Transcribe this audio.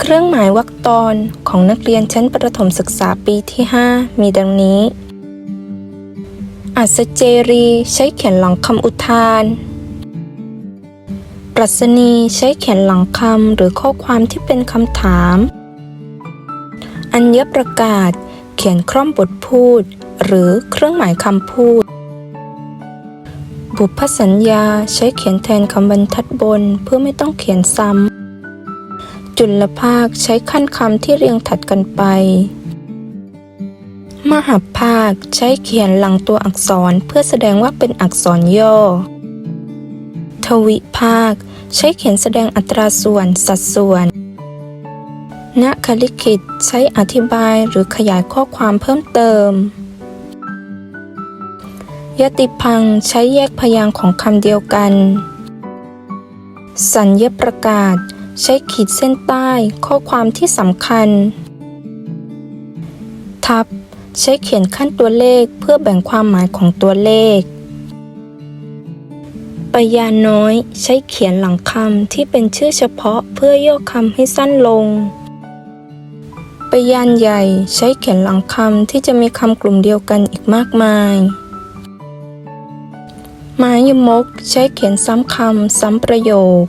เครื่องหมายวรรคตอนของนักเรียนชั้นประถมศึกษาปีที่ 5 มีดังนี้ อัศเจรีใช้เขียนหลังคำอุทาน ปรัชนีใช้เขียนหลังคำหรือข้อความที่เป็นคำถาม อัญญประกาศเขียนคร่อมบทพูด หรือเครื่องหมายคำพูด บุพสัญญาใช้เขียนแทนคำบรรทัดบนเพื่อไม่ต้องเขียนซ้ำ จุลภาคใช้ขั้นคำที่เรียงถัดกันไป มหาภาคใช้เขียนหลังตัวอักษรเพื่อแสดงว่าเป็นอักษรย่อ ทวิภาค ใช้เขียนแสดงอัตราส่วนสัดส่วนณคลิกิตใช้อธิบายหรือขยายข้อความเพิ่มเติม ยติพังใช้แยกพยางค์ของคำเดียวกัน สัญญประกาศ ใช้ขีดเส้นใต้ข้อความที่สำคัญ ทับ ใช้เขียนขั้นตัวเลขเพื่อแบ่งความหมายของตัวเลขปยานน้อย ใช้เขียนหลังคำที่เป็นชื่อเฉพาะเพื่อย่อคำให้สั้นลงปยานใหญ่ใช้เขียนหลังคำที่จะมีคำกลุ่มเดียวกันอีกมากมายมายมก ใช้เขียนซ้ำคำซ้ำประโยค